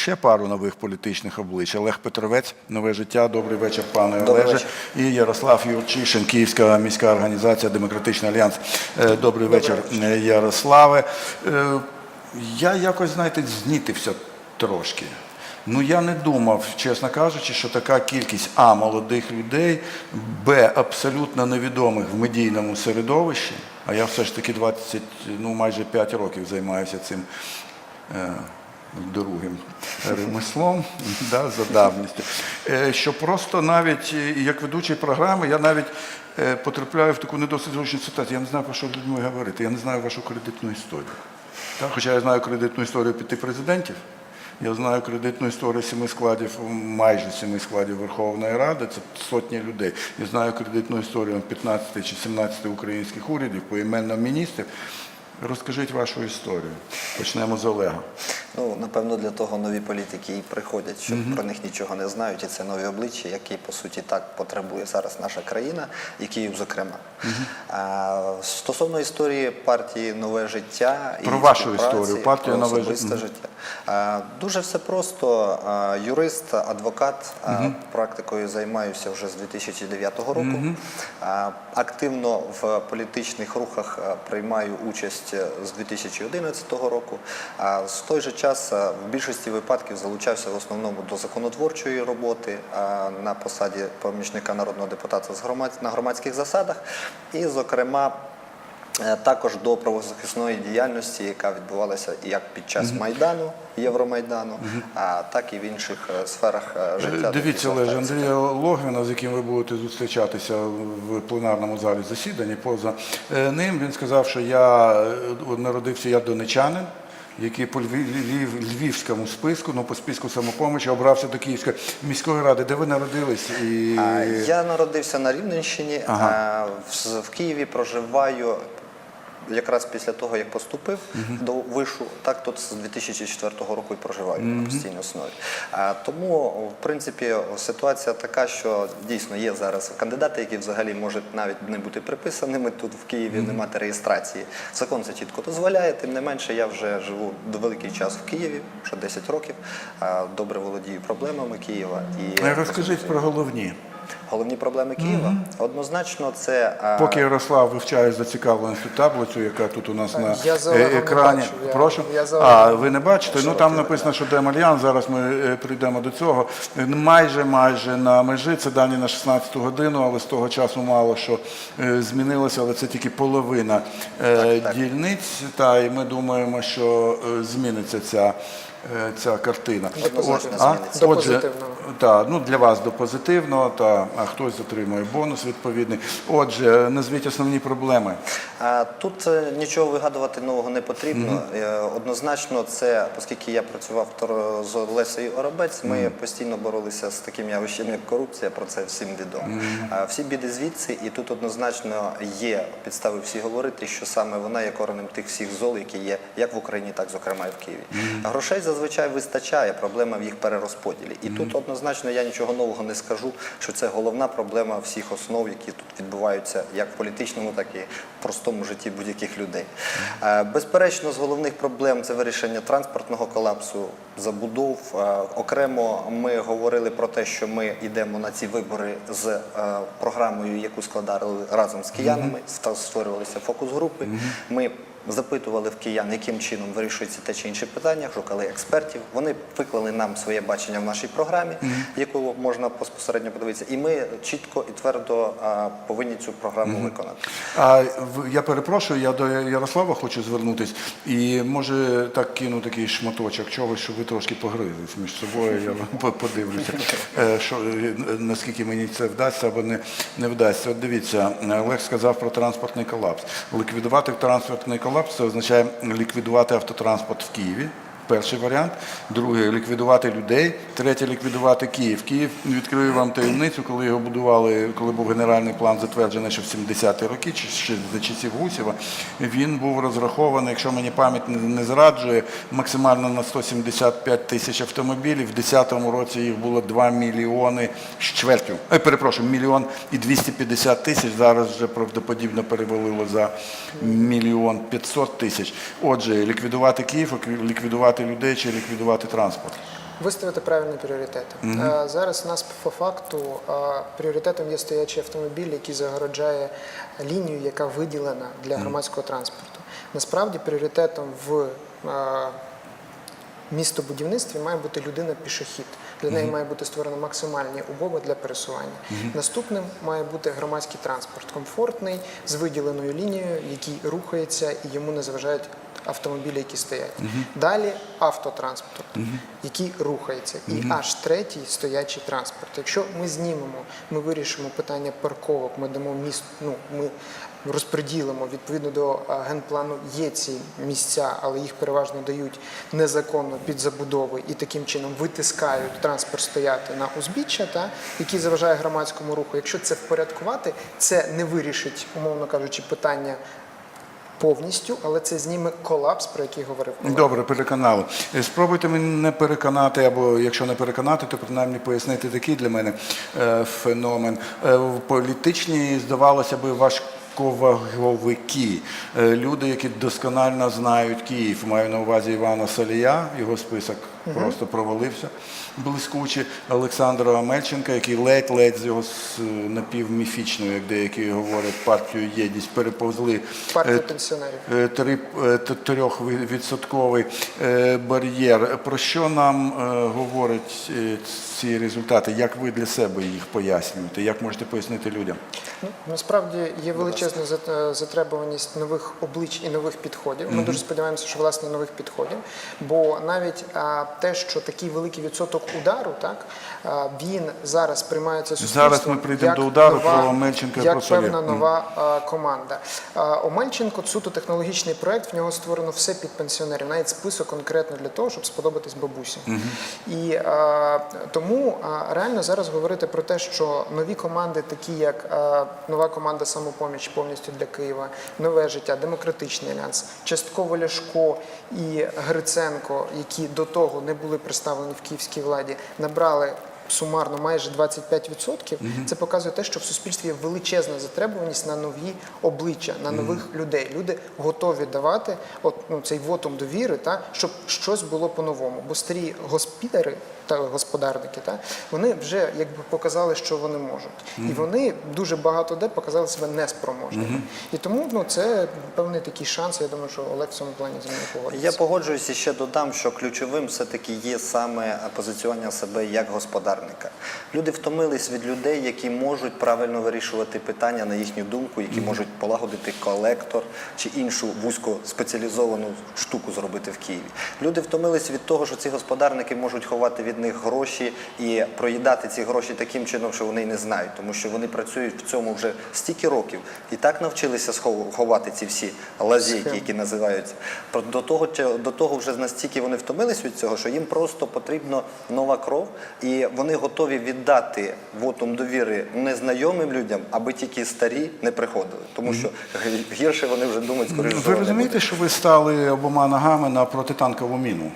ще пару нових політичних облич. Олег Петровець, нове життя. Добрий вечір, пане Добрий Олеже. вечір. І Ярослав Юрчишин, Київська міська організація Демократичний альянс. Е, Добрий вечір, е, Ярославе. Е, Я якось, знаєте, знітився трошки. Ну я не думав, чесно кажучи, що така кількість а молодих людей, б абсолютно невідомих в медійному середовищі. А я все ж таки 20, ну майже 5 років займаюся цим другим ремеслом да, за давністю. Е, що просто навіть е, як ведучий програми, я навіть е, потрапляю в таку недосить зручну ситуацію. Я не знаю, про що людьми говорити. Я не знаю вашу кредитну історію. Так, хоча я знаю кредитну історію п'яти президентів. Я знаю кредитну історію семи складів, майже семи складів Верховної Ради, це сотні людей. Я знаю кредитну історію 15 чи 17 українських урядів, поіменно міністрів. Розкажіть вашу історію. Почнемо з Олега. Ну, напевно, для того нові політики і приходять, що про них нічого не знають, і це нові обличчя, які по суті так потребує зараз наша країна, і Київ, зокрема. А, стосовно історії партії Нове життя і вашу історію, партія про «Нове життя». життя. А, дуже все просто. А, юрист, адвокат, а, практикою займаюся вже з 2009 року. А, активно в політичних рухах приймаю участь з 2011 року. А з той же час в більшості випадків залучався в основному до законотворчої роботи на посаді помічника народного депутата на громадських засадах, і, зокрема, Е, Також до правозахисної діяльності, яка відбувалася як під час Майдану, Євромайдану, а так і в інших е, сферах е, життя. Дивіться, Олеже, Андрія Логвіна, з яким ви будете зустрічатися в пленарному залі засідання, поза е, ним він сказав, що я е, народився я донечанин. Який по Львів- Львів- львівському списку, ну по списку самопомочі обрався до Київської міської ради, де ви народились і Я народився на Рівненщині, Ага. в Києві проживаю якраз після того, як поступив до вишу, так тут з 2004 року і проживаю на постійній основі. А, тому, в принципі, ситуація така, що дійсно є зараз кандидати, які взагалі можуть навіть не бути приписаними тут в Києві, не мати реєстрації. Закон це чітко дозволяє. Тим не менше, я вже живу великий час в Києві, вже 10 років. Добре володію проблемами Києва і розкажіть про головні. Головні проблеми Києва однозначно це Поки Ярослав вивчає зацікавленістю таблицю, яка тут у нас на Я е, екрані. бачу. Я- Прошу. я за а, ви не бачите? Ну там написано, що Демальян. Зараз ми е, прийдемо до цього. Майже майже на межі. Це дані на 16 годину, але з того часу мало що е, змінилося, але це тільки половина так. дільниць. Та і ми думаємо, що зміниться ця. Е, Ця картина. Однозначно О, а? зміниться. До Отже, позитивного. та, ну для вас до позитивного, та, а хтось отримує бонус відповідний. Отже, назвіть основні проблеми. А, Тут е, нічого вигадувати нового не потрібно. Е, Однозначно, це, оскільки я працював тор- з Олесею Оробець, ми постійно боролися з таким явищем, як корупція, про це всім відомо. А Всі біди звідси, і тут однозначно є підстави всі говорити, що саме вона є коренем тих всіх зол, які є як в Україні, так зокрема і в Києві. Грошей зазвичай вистачає, проблема в їх перерозподілі. І тут однозначно я нічого нового не скажу, що це головна проблема всіх основ, які тут відбуваються як в політичному, так і в простому житті будь-яких людей. Е, Безперечно, з головних проблем це вирішення транспортного колапсу, забудов. Е, Окремо ми говорили про те, що ми йдемо на ці вибори з е, програмою, яку складали разом з киянами, створювалися фокус-групи. Ми запитували в киян, яким чином вирішується те чи інше питання, шукали експертів. Вони виклали нам своє бачення в нашій програмі, яку можна безпосередньо подивитися, і ми чітко і твердо а, повинні цю програму виконати. А я перепрошую, я до Ярослава хочу звернутись. І може так кину такий шматочок чогось, щоб ви трошки погризлись між собою. Я вам подивлюся, е, що, е, наскільки мені це вдасться або не, не вдасться. От дивіться, Олег сказав про транспортний колапс. Ліквідувати транспортний колапс це означає ліквідувати автотранспорт в Києві. Перший варіант. Другий ліквідувати людей. Третє ліквідувати Київ. Київ відкрию вам таємницю, коли його будували, коли був генеральний план затверджений ще в 70-ті роки, чи ще за часів Гусєва, він був розрахований, якщо мені пам'ять не- зраджує, максимально на 175 тисяч автомобілів. В 2010 році їх було 2 мільйони з чвертю. Е, перепрошую, мільйон і 250 тисяч. Зараз вже правдоподібно перевалило за мільйон 500 тисяч. Отже, ліквідувати Київ, ліквідувати людей чи ліквідувати транспорт. Виставити правильні пріоритети. Е, Зараз у нас по факту е, пріоритетом є стоячий автомобіль, який загороджає лінію, яка виділена для громадського транспорту. Насправді пріоритетом в е, містобудівництві має бути людина-пішохід. Для неї має бути створено максимальні умови для пересування. Наступним має бути громадський транспорт, комфортний, з виділеною лінією, який рухається і йому не заважають автомобілі, які стоять. Далі автотранспорт, який рухається. І аж третій стоячий транспорт. Якщо ми знімемо, ми вирішимо питання парковок, ми дамо міст, ну ми розподілимо відповідно до генплану. Є ці місця, але їх переважно дають незаконно під забудови і таким чином витискають транспорт стояти на узбіччя, та які заважає громадському руху. Якщо це впорядкувати, це не вирішить, умовно кажучи, питання. Повністю, але це зніме колапс, про який говорив колега. Добре, переконали. Е, Спробуйте мене переконати, або якщо не переконати, то принаймні пояснити такий для мене е, феномен. Е, в політичній, здавалося би, важковаговики, Коваговики, люди, які досконально знають Київ. Маю на увазі Івана Салія, його список просто провалився блискуче. Олександра Амельченка, який ледь-ледь з його напівміфічною, як деякі говорять, партію єдність переповзли е, пенсіонерів. Е, три- е, т- трьохвідсотковий е, бар'єр. Про що нам е, говорять е, ці результати? Як ви для себе їх пояснюєте? Як можете пояснити людям? Ну, насправді є величезна затребуваність нових облич і нових підходів. Ми дуже сподіваємося, що власне нових підходів. Бо навіть те, що такий великий відсоток удару, так він зараз приймається суспільством. Зараз ми прийдемо до удару, нова- про Омельченка як про певна нова а, команда. Омельченко суто технологічний проект. В нього створено все під пенсіонерів, навіть список конкретно для того, щоб сподобатись бабусі. І а, тому а, реально зараз говорити про те, що нові команди, такі як а, нова команда самопоміч повністю для Києва, нове життя, демократичний альянс, частково Ляшко і Гриценко, які до того не були представлені в київській владі, набрали. Сумарно майже 25%, це показує те, що в суспільстві є величезна затребуваність на нові обличчя, на нових людей. Люди готові давати от, ну, цей вотум довіри, та, щоб щось було по-новому. Бо старі госпітари та господарники, та, вони вже якби показали, що вони можуть. І вони дуже багато де показали себе неспроможними. І тому ну, це певний такий шанс. Я думаю, що Олег в цьому плані зі мною погодиться. Я погоджуюся ще додам, що ключовим все-таки є саме позиціонування себе як господарника. Люди втомились від людей, які можуть правильно вирішувати питання на їхню думку, які можуть полагодити колектор чи іншу вузько спеціалізовану штуку зробити в Києві. Люди втомились від того, що ці господарники можуть ховати від них гроші і проїдати ці гроші таким чином, що вони й не знають, тому що вони працюють в цьому вже стільки років і так навчилися ховати ці всі лазейки, які називаються. До того, до того вже настільки вони втомились від цього, що їм просто потрібна нова кров, і вони готові віддати вотум довіри незнайомим людям, аби тільки старі не приходили. Тому що гірше вони вже думають, скоріше. Ви розумієте, що ви стали обома ногами на протитанкову міну?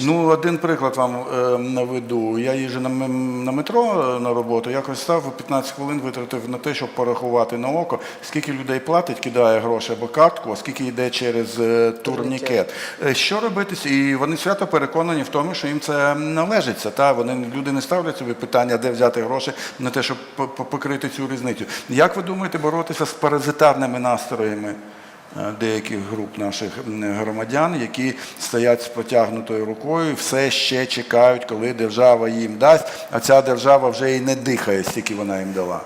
Ну, один приклад вам е, наведу. Я їжджу на, на метро е, на роботу, якось став 15 хвилин витратив на те, щоб порахувати на око, скільки людей платить, кидає гроші або картку, а скільки йде через е, турнікет. Е, Що робити? І вони свято переконані в тому, що їм це належиться. Та? Вони, люди не ставлять собі питання, де взяти гроші на те, щоб по- по- покрити цю різницю. Як ви думаєте боротися з паразитарними настроями? Е, деяких груп наших громадян, які стоять з потягнутою рукою, все ще чекають, коли держава їм дасть, а ця держава вже і не дихає, стільки вона їм дала.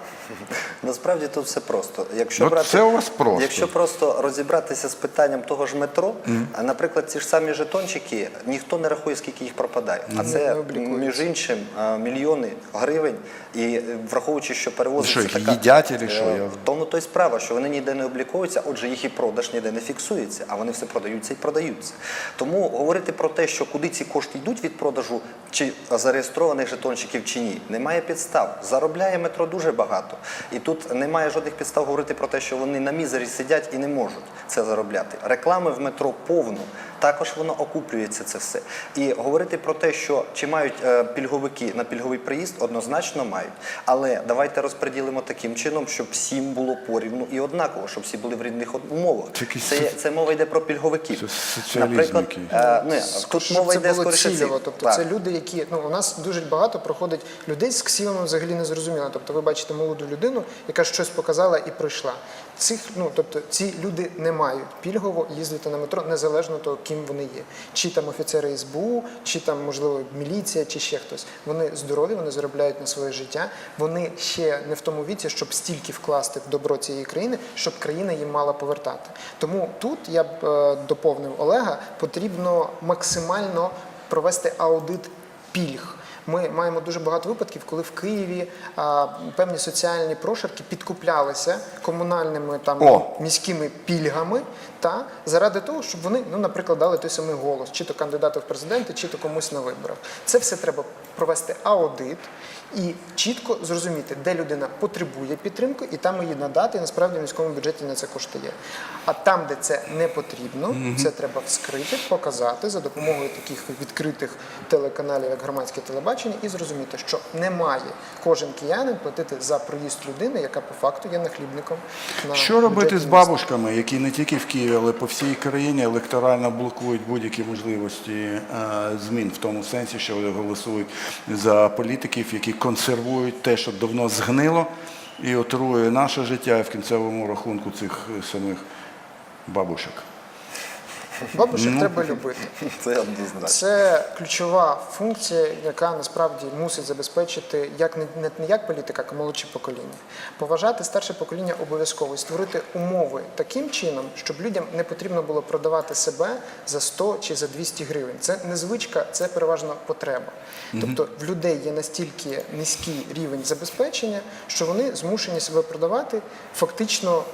Насправді тут все просто. Якщо Ну, брати, це у вас просто. Якщо просто розібратися з питанням того ж метро, а, наприклад, ці ж самі жетончики, ніхто не рахує, скільки їх пропадає. А це, між іншим, мільйони гривень. І е, враховуючи, що перевозиться Що, така... їдять що? Е, Я- В тому то й справа, що вони ніде не облікуються, отже, їх і продаж ніде не фіксується, а вони все продаються і продаються. Тому говорити про те, що куди ці кошти йдуть від продажу чи зареєстрованих жетончиків чи ні, немає підстав. Заробляє метро дуже багато. І тут немає жодних підстав говорити про те, що вони на мізері сидять і не можуть це заробляти. Реклами в метро повно. Також воно окуплюється це все. І говорити про те, що чи мають е, пільговики на пільговий приїзд, однозначно мають. Але давайте розподілимо таким чином, щоб всім було порівну і однаково, щоб всі були в рівних умовах. Це Це, мова йде про пільговиків. Це Наприклад, не, тут щоб мова йде скоріше цільово. Тобто Так. це люди, які ну у нас дуже багато проходить людей з ксівами взагалі не зрозуміло. Тобто, ви бачите молоду людину, яка щось показала і пройшла. Цих ну тобто ці люди не мають пільгово їздити на метро незалежно того, ким вони є. Чи там офіцери СБУ, чи там можливо міліція, чи ще хтось. Вони здорові, вони заробляють на своє життя. Вони ще не в тому віці, щоб стільки вкласти в добро цієї країни, щоб країна їм мала повертати. Тому тут я б е, доповнив Олега, потрібно максимально провести аудит пільг. Ми маємо дуже багато випадків, коли в Києві а, певні соціальні прошарки підкуплялися комунальними там О! міськими пільгами, та заради того, щоб вони, ну, наприклад, дали той самий голос, чи то кандидату в президенти, чи то комусь на виборах. Це все треба провести аудит і чітко зрозуміти, де людина потребує підтримки, і там її надати. І насправді в міському бюджеті на це кошти є. А там, де це не потрібно, це треба вскрити, показати за допомогою таких відкритих телеканалів, як громадське телебачення, і зрозуміти, що не має кожен киянин платити за проїзд людини, яка по факту є нахлібником. На Що робити з бабушками, які не тільки в Києві, але по всій країні електорально блокують будь-які можливості е, змін в тому сенсі, що вони голосують за політиків, які консервують те, що давно згнило, і отрує наше життя і в кінцевому рахунку цих е, самих бабушок. Бабушек Ну, треба любити. Це однозначно. Це ключова функція, яка насправді мусить забезпечити як не, не, не як політика, а молодші покоління. Поважати старше покоління обов'язково і створити умови таким чином, щоб людям не потрібно було продавати себе за 100 чи за 200 гривень. Це не звичка, це переважно потреба. Тобто в людей є настільки низький рівень забезпечення, що вони змушені себе продавати фактично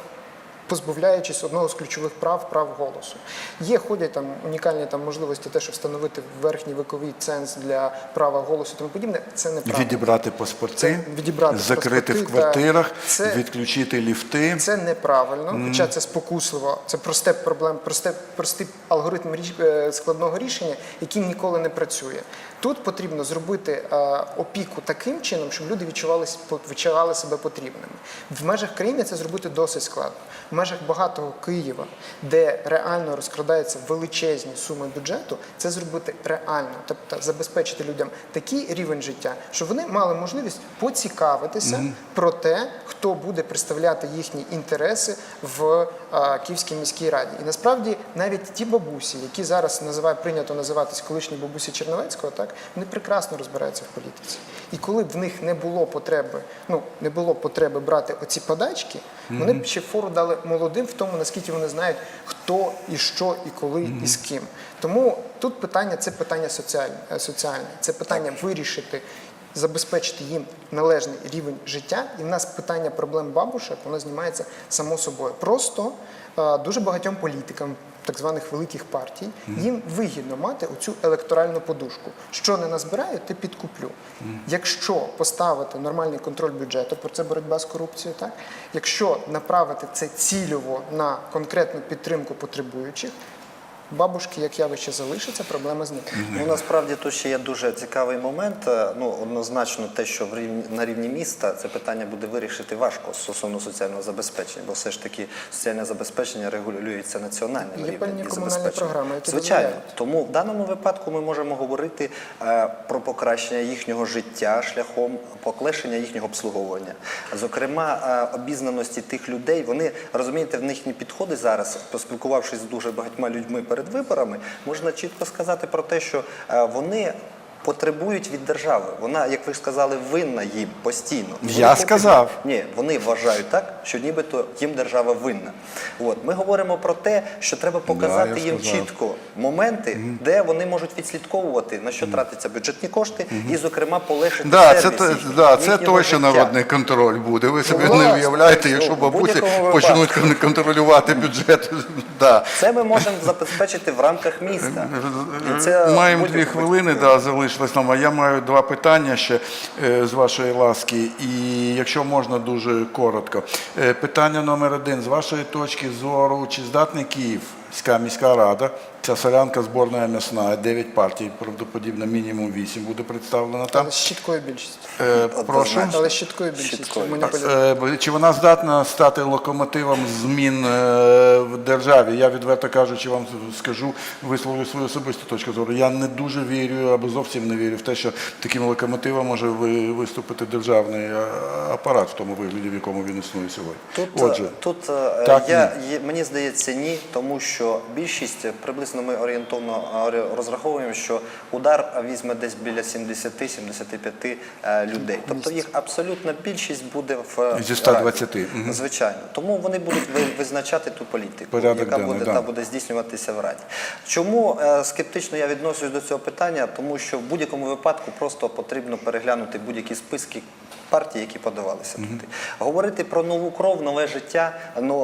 позбавляючись одного з ключових прав прав голосу. Є ходять там унікальні там можливості, те, що встановити верхній віковий ценз для права голосу і тому подібне. Це неправильно. Відібрати паспорти, Це відібрати закрити паспорти, в квартирах. Це- відключити ліфти. Це неправильно, хоча це спокусливо. Це просте проблем, просте, простий алгоритм е, складного рішення, який ніколи не працює. Тут потрібно зробити е, опіку таким чином, щоб люди відчували, відчували себе потрібними. В межах країни це зробити досить складно. В межах багатого Києва, де реально розкрадаються величезні суми бюджету, це зробити реально, тобто забезпечити людям такий рівень життя, щоб вони мали можливість поцікавитися про те, хто буде представляти їхні інтереси в Київській міській раді. І насправді навіть ті бабусі, які зараз називають прийнято називатись колишні бабусі Черновецького, так вони прекрасно розбираються в політиці. І коли б в них не було потреби, ну не було потреби брати оці подачки, вони б ще фору дали молодим в тому, наскільки вони знають, хто і що, і коли, і з ким. Тому тут питання це питання соціальне, соціальне. це питання вирішити забезпечити їм належний рівень життя. І в нас питання проблем бабушек воно знімається само собою. Просто е, дуже багатьом політикам. Так званих великих партій їм вигідно мати оцю електоральну подушку. Що не назбираю, ти підкуплю. Якщо поставити нормальний контроль бюджету, про це боротьба з корупцією, так якщо направити це цільово на конкретну підтримку потребуючих, бабушки, як явище залишаться, проблема зникне. Ну насправді тут ще є дуже цікавий момент. Е, Ну однозначно, те, що в рівні на рівні міста це питання буде вирішити важко стосовно соціального забезпечення, бо все ж таки соціальне забезпечення регулюється національним Є рівнем певні і забезпечення. програми, які звичайно. дозволяють. Тому в даному випадку ми можемо говорити е, про покращення їхнього життя шляхом поклешення їхнього обслуговування. Зокрема, е, обізнаності тих людей, вони розумієте, в їхні підходи зараз, поспілкувавшись з дуже багатьма людьми перед виборами, можна чітко сказати про те, що е, вони. Потребують від держави. Вона, як ви сказали, винна їм постійно. Вони Я хочуть- сказав. ні, вони вважають так, що нібито їм держава винна. От ми говоримо про те, що треба показати я їм сказав. чітко моменти, де вони можуть відслідковувати на що тратяться бюджетні кошти, і, зокрема, полегшити Да, це, сервіс те- їх- да, це точно життя. народний контроль буде. Ви собі не уявляєте, ну, якщо бабусі почнуть кон- контролювати бюджет. Да. Це ми можемо забезпечити в рамках міста. Це Маємо дві хвилини, да, залишилось. Залишилось нам. Я маю два питання ще е, з вашої ласки, і якщо можна, дуже коротко. Е, Питання номер один. З вашої точки зору, чи здатний Київська міська рада, ця солянка зборна м'ясна, 9 партій, правдоподібно, мінімум 8 буде представлено там. Але з чіткою більшістю. Е, Прошу. Але з чіткою більшістю. Е, Чи вона здатна стати локомотивом змін е, в державі? Я відверто кажучи, вам скажу, висловлю свою особисту точку зору. Я не дуже вірю або зовсім не вірю в те, що таким локомотивом може ви- виступити державний апарат в тому вигляді, в якому він існує сьогодні. Тут, Отже, тут так, я, є- мені здається, ні, тому що більшість е, приблизно ми орієнтовно е, розраховуємо, що удар візьме десь біля 70-75 е, людей. Тобто їх абсолютна більшість буде в е, Зі 120, Раді. Звичайно. Тому вони будуть визначати ту політику, Порядок яка буде та буде здійснюватися в Раді. Чому е, скептично я відношусь до цього питання? Тому що в будь-якому випадку просто потрібно переглянути будь-які списки партій, які подавалися туди. Говорити про нову кров, нове життя,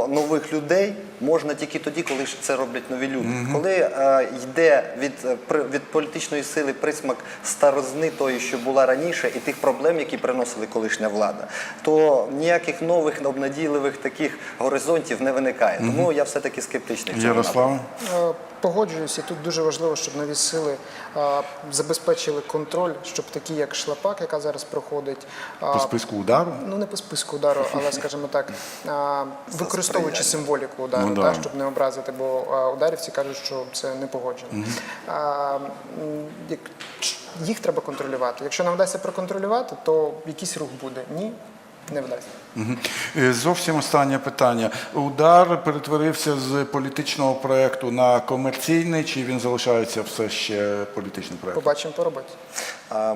нових людей можна тільки тоді, коли це роблять нові люди. Коли е, йде від, е, від політичної сили присмак старозни тої, що була раніше, і тих проблем, які приносили колишня влада, то ніяких нових обнадійливих таких горизонтів не виникає. Тому я все-таки скептичний. в цьому. Ярослава? Е, Погоджуюсь, і тут дуже важливо, щоб нові сили е, забезпечили контроль, щоб такі, як Шлапак, яка зараз проходить, е, По списку удару? ну не по списку удару, але скажімо так, е, використовуючи символіку удару, Ну, та, щоб не образити, бо е, ударівці кажуть, що це не погоджено. Як- ч- Їх треба контролювати. Якщо нам вдасться проконтролювати, то якийсь рух буде. Ні, не вдасться. Е, Зовсім останнє питання. Удар перетворився з політичного проєкту на комерційний, чи він залишається все ще політичним проєктом? Побачимо по роботі.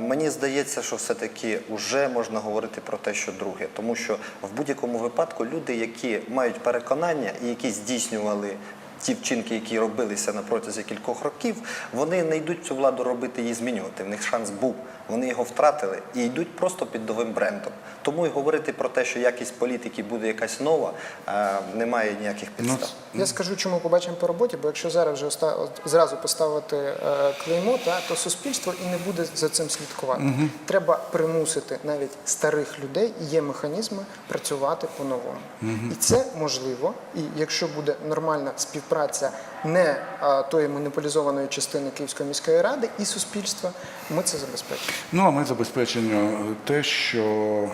Мені здається, що все-таки вже можна говорити про те, що друге, тому що в будь-якому випадку люди, які мають переконання і які здійснювали. Ті вчинки, які робилися на протязі кількох років, вони не йдуть цю владу робити і змінювати. В них шанс був. Вони його втратили і йдуть просто під новим брендом. Тому і говорити про те, що якість політики буде якась нова, е, немає ніяких Ну, підстав. Я скажу, чому побачимо по роботі, бо якщо зараз вже зразу поставити е, клеймо, та, то суспільство і не буде за цим слідкувати. Треба примусити навіть старих людей, і є механізми працювати по-новому. І це можливо. І якщо буде нормальна співпраця не а, тої монополізованої частини Київської міської ради і суспільства, ми це забезпечимо. Ну а ми забезпечення те, що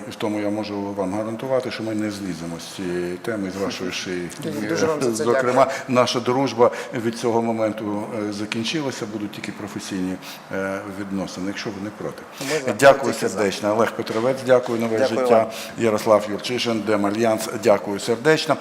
і в тому я можу вам гарантувати, що ми не зліземо з цієї теми з вашої шиї. Дуже вам за це Зокрема, дякую. наша дружба від цього моменту е, закінчилася. Будуть тільки професійні е, відносини, якщо ви не проти. Ми. Дякую сердечно. Олег Петровець, дякую нове Дякую життя. вам. Ярослав Юрчишин, Демальянс, дякую сердечно.